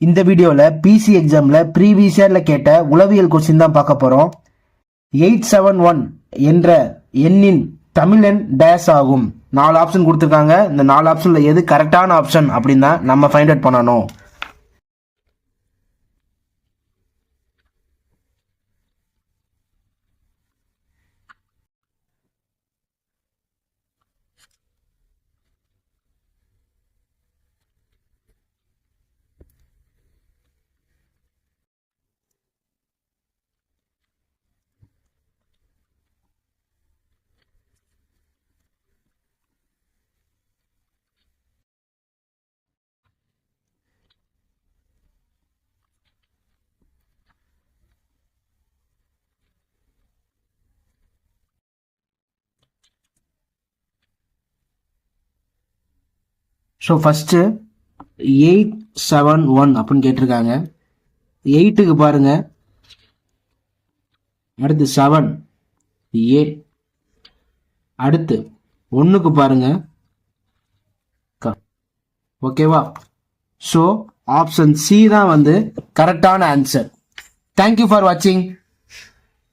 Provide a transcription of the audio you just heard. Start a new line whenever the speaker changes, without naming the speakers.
இந்த வீடியோவில் பிசி எக்ஸாமில் ப்ரீவியஸ் இயரில் கேட்ட உளவியல் கொஸ்டின் தான் பார்க்க போகிறோம் எயிட் செவன் ஒன் என்ற எண்ணின் தமிழன் டேஸ் ஆகும். நாலு ஆப்ஷன் கொடுத்துருக்காங்க. இந்த நாலு ஆப்ஷனில் எது கரெக்டான ஆப்ஷன் அப்படின்னு தான் நம்ம ஃபைண்ட் அவுட் பண்ணணும். So first eight seven one அப்படின்னு கேட்டிருக்காங்க. எயிட்டுக்கு பாருங்க. அடுத்து செவன் ஏ அடுத்து ஒன்றுக்கு பாருங்க. க. ஓகேவா ஸோ ஆப்ஷன் சி தான் வந்து கரெக்டான ஆன்சர் தேங்க்யூ ஃபார் வாட்சிங்